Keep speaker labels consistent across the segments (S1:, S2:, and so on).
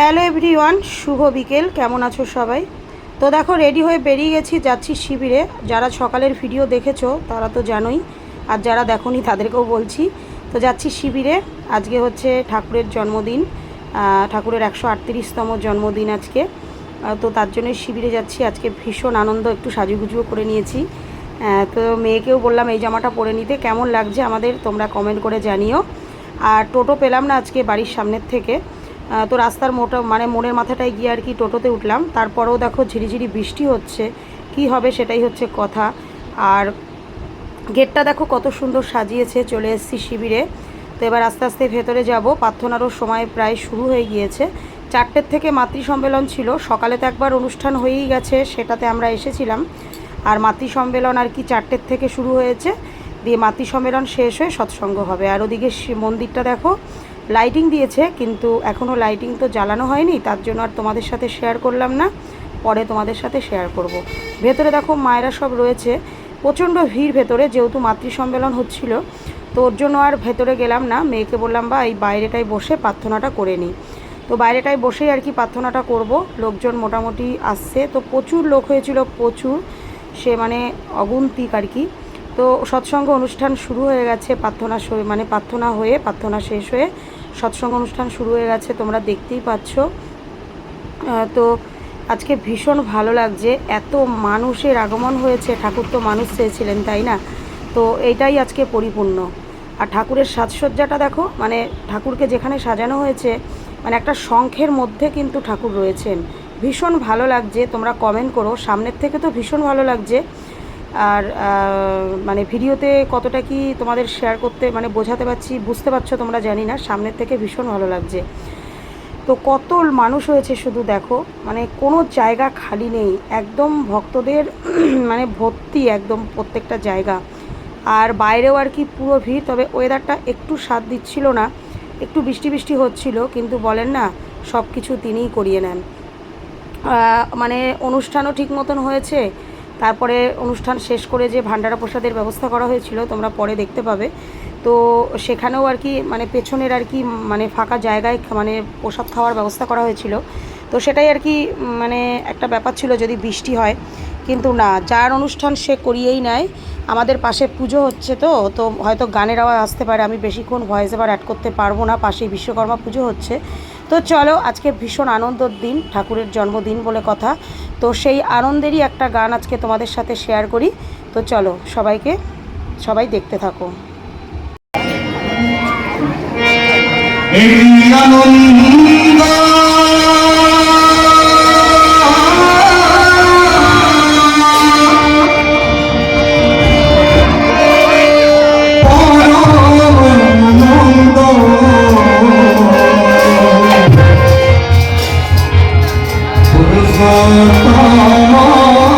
S1: Hello everyone, শুভ বিকেল, কেমন আছো সবাই? তো দেখো, রেডি হয়ে বেরিয়ে গেছি, যাচ্ছি শিবিরে। যারা সকালের ভিডিও দেখেছ, তারা তো জানোই, আর যারা দেখোনি, তাদেরকেও বলছি। তো যাচ্ছি শিবিরে, আজকে হচ্ছে ঠাকুরের জন্মদিন ঠাকুরের একশো আটত্রিশতম জন্মদিন আজকে। তো তার জন্যই শিবিরে যাচ্ছি, আজকে ভীষণ আনন্দ, একটু সাজুগুজুও করে নিয়েছি। তো মেয়েকেও বললাম, এই জামাটা পরে নিতে, কেমন লাগছে আমাদের, তোমরা কমেন্ট করে জানিও। আর টোটো পেলাম না আজকে বাড়ির সামনের থেকে। তো রাস্তার মোটা মানে মোড়ের মাথাটায় গিয়ে আর কি টোটোতে উঠলাম। তারপরেও দেখো ঝিরিঝিরি বৃষ্টি হচ্ছে। কি হবে সেটাই হচ্ছে কথা। আর গেটটা দেখো কত সুন্দর সাজিয়েছে, চলে এসেছি শিবিরে। তো এবার আস্তে আস্তে ভেতরে যাব। প্রার্থনারও সময় প্রায় শুরু হয়ে গিয়েছে। চারটের থেকে মাতৃ সম্মেলন ছিল। সকালে তো একবার অনুষ্ঠান হয়েই গেছে, সেটাতে আমরা এসেছিলাম। আর মাতৃ সম্মেলন আর কি চারটের থেকে শুরু হয়েছে। দিয়ে মাতৃ সম্মেলন শেষ হয়ে সৎসঙ্গ হবে। আর ওদিকে মন্দিরটা দেখো লাইটিং দিয়েছে, কিন্তু এখনও লাইটিং তো জ্বালানো হয়নি, তার জন্য আর তোমাদের সাথে শেয়ার করলাম না। পরে তোমাদের সাথে শেয়ার করব। ভেতরে দেখো মায়েরা সব রয়েছে, প্রচণ্ড ভিড় ভেতরে, যেহেতু মাতৃ সম্মেলন হচ্ছিল, তো ওর জন্য আর ভেতরে গেলাম না। মেয়েকে বললাম, বা, এই বাইরেটায় বসে প্রার্থনাটা করে নিই তো বাইরেটায় বসেই আর কি প্রার্থনাটা করব। লোকজন মোটামুটি আসছে, তো প্রচুর লোক হয়েছিল, প্রচুর। সে মানে অগুন্তিক আর কি। তো সৎসঙ্গ অনুষ্ঠান শুরু হয়ে গেছে, প্রার্থনা মানে প্রার্থনা হয়ে, প্রার্থনা শেষ হয়ে সৎসঙ্গ অনুষ্ঠান শুরু হয়ে গেছে, তোমরা দেখতেই পাচ্ছ। তো আজকে ভীষণ ভালো লাগছে, এত মানুষের আগমন হয়েছে, ঠাকুর তো মানুষ চেয়েছিলেন, তাই না? তো এইটাই আজকে পরিপূর্ণ। আর ঠাকুরের সাজসজ্জাটা দেখো মানে ঠাকুরকে যেখানে সাজানো হয়েছে মানে একটা শঙ্খের মধ্যে কিন্তু ঠাকুর রয়েছেন। ভীষণ ভালো লাগছে, তোমরা কমেন্ট করো, সামনের থেকে তো ভীষণ ভালো লাগছে। আর মানে ভিডিওতে কতটা কি তোমাদের শেয়ার করতে মানে বোঝাতে পারছি, বুঝতে পারছ তোমরা জানি না, সামনের থেকে ভীষণ ভালো লাগছে। তো কত মানুষ হয়েছে শুধু দেখো মানে কোনো জায়গা খালি নেই, একদম ভক্তদের মানে ভর্তি একদম প্রত্যেকটা জায়গা। আর বাইরেও আর কি পুরো ভিড়, তবে ওয়েদারটা একটু স্বাদ দিচ্ছিল না, একটু বৃষ্টি বৃষ্টি হচ্ছিল, কিন্তু বলেন না সব কিছু তিনিই করিয়ে নেন। মানে অনুষ্ঠানও ঠিক মতন হয়েছে তারপরে অনুষ্ঠান শেষ করে যে ভান্ডারা প্রসাদের ব্যবস্থা করা হয়েছিল, তোমরা পরে দেখতে পাবে। তো সেখানেও আর কি মানে পেছনের আর কি মানে ফাঁকা জায়গায় মানে প্রসাদ খাওয়ার ব্যবস্থা করা হয়েছিল। তো সেটাই আর কি মানে একটা ব্যাপার ছিল যদি বৃষ্টি হয়। কিন্তু না, যার অনুষ্ঠান সে করিয়েই নেয়। আমাদের পাশে পুজো হচ্ছে তো তো হয়তো গানের আওয়াজ আসতে পারে, আমি বেশিক্ষণ ভয়েস এবার অ্যাড করতে পারব না, পাশেই বিশ্বকর্মা পুজো হচ্ছে। তো চলো, আজকে ভীষণ আনন্দের দিন, ঠাকুরের জন্মদিন বলে কথা। তো সেই আনন্দেরই একটা গান আজকে তোমাদের সাথে শেয়ার করি। তো চলো, সবাইকে, সবাই দেখতে থাকো।
S2: এই আনন্দ Aman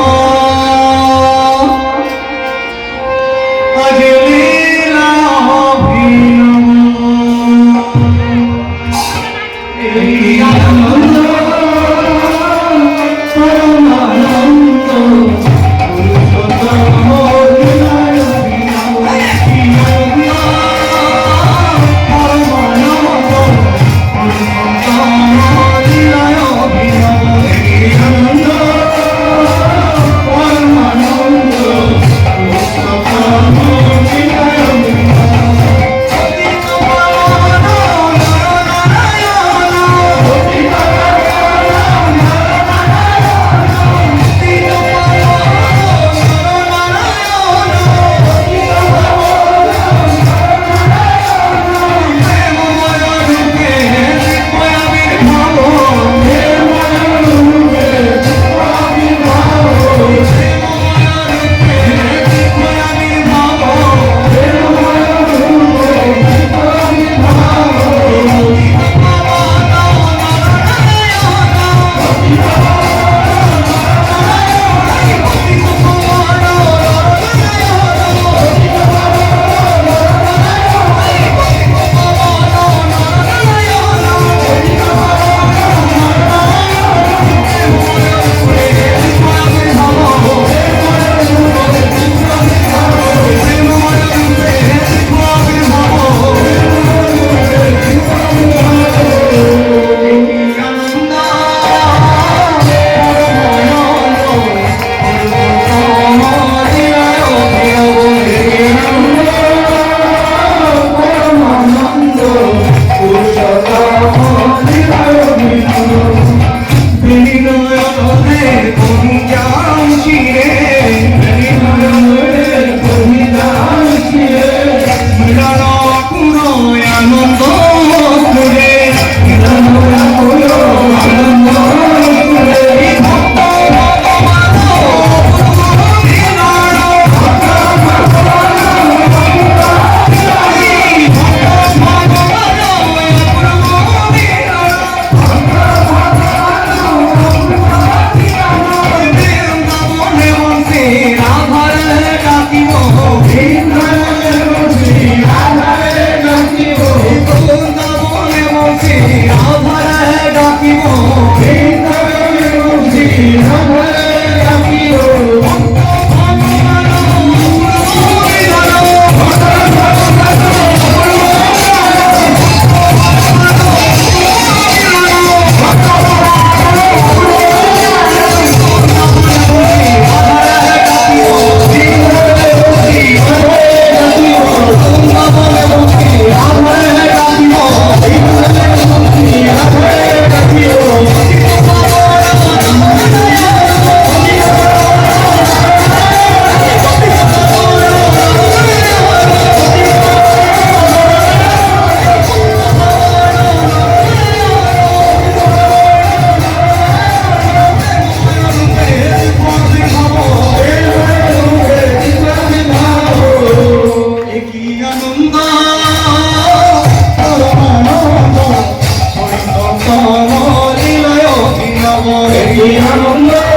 S2: কি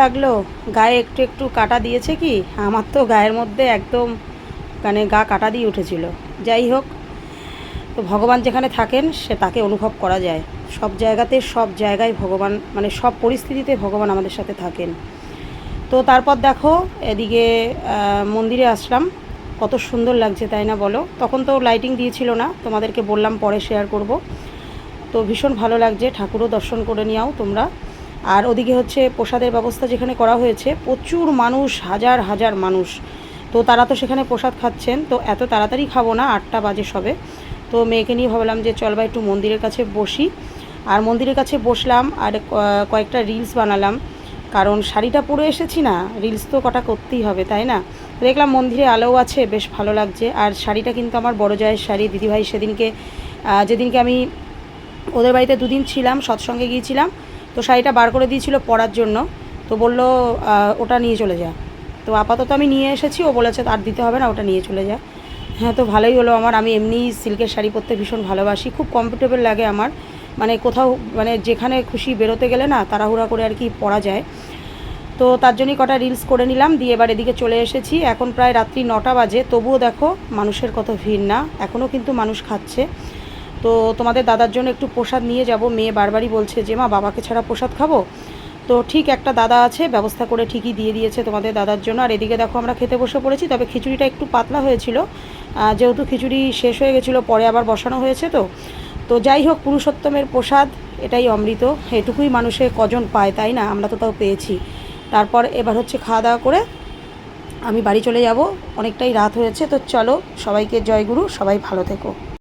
S1: লাগল? গায়ে একটু একটু কাটা দিয়েছে কি? আমার তো গায়ের মধ্যে একদম মানে গা কাটা দিয়ে উঠেছিল। যাই হোক, তো ভগবান যেখানে থাকেন, সে তাকে অনুভব করা যায়। সব জায়গাতে সব জায়গায় ভগবান মানে সব পরিস্থিতিতে ভগবান আমাদের সাথে থাকেন। তো তারপর দেখো, এদিকে মন্দিরে আসলাম। কত সুন্দর লাগছে, তাই না বলো? তখন তো লাইটিং দিয়েছিল না, তোমাদেরকে বললাম পরে শেয়ার করব। তো ভীষণ ভালো লাগছে, ঠাকুরও দর্শন করে নিও তোমরা। আর ওদিকে হচ্ছে প্রসাদের ব্যবস্থা যেখানে করা হয়েছে, প্রচুর মানুষ, হাজার হাজার মানুষ। তো তারা তো সেখানে প্রসাদ খাচ্ছেন, তো এত তাড়াতাড়ি খাব না, আটটা বাজে সবে। তো মেয়েকে নিয়ে ভাবলাম যে চল বা একটু মন্দিরের কাছে বসি। আর মন্দিরের কাছে বসলাম আর কয়েকটা রিলস বানালাম। কারণ শাড়িটা পরে এসেছি না, রিলস তো কটা করতেই হবে, তাই না? দেখলাম মন্দিরে আলোও আছে, বেশ ভালো লাগছে। আর শাড়িটা কিন্তু আমার বড় জায়ের শাড়ি, দিদিভাই সেদিনকে যেদিনকে আমি ওদের বাড়িতে দুদিন ছিলাম, সৎসঙ্গে গিয়েছিলাম। তো শাড়িটা বার করে দিয়েছিল পরার জন্য। তো বলল ওটা নিয়ে চলে যা। তো আপাতত আমি নিয়ে এসেছি, ও বলেছে আর দিতে হবে না, ওটা নিয়ে চলে যা। হ্যাঁ তো ভালোই হলো আমার। আমি এমনি সিল্কের শাড়ি পরতে ভীষণ ভালোবাসি। খুব কমফোর্টেবল লাগে আমার। মানে কোথাও মানে যেখানে খুশি বেরোতে গেলে না, তাড়াহুড়া করে আর কি পরা যায়। তো তার জন্যই কটা রিলস করে নিলাম, দিয়ে এবার এদিকে চলে এসেছি। এখন প্রায় রাত্রি নটা বাজে। তবুও দেখো, মানুষের কত ভিড় না? এখনও কিন্তু মানুষ খাচ্ছে। তো তোমাদের দাদার জন্য একটু প্রসাদ নিয়ে যাব। মেয়ে বারবারই বলছে যে, মা, বাবাকে ছাড়া প্রসাদ খাব? তো ঠিক একটা দাদা আছে, ব্যবস্থা করে ঠিকই দিয়ে দিয়েছে তোমাদের দাদার জন্য। আর এদিকে দেখো, আমরা খেতে বসে পড়েছি, তবে খিচুড়িটা একটু পাতলা হয়েছিল। যেহেতু খিচুড়ি শেষ হয়ে গেছিল, পরে আবার বসানো হয়েছে তো। তো যাই হোক, পুরুষোত্তমের প্রসাদ, এটাই অমৃত। এটুকুই মানুষে কজন পায়, তাই না? আমরা তো তাও পেয়েছি। তারপর এবার হচ্ছে খাওয়া দাওয়া করে আমি বাড়ি চলে যাব। অনেকটাই রাত হয়েছে, তো চলো সবাইকে জয়গুরু, সবাই ভালো থেকো।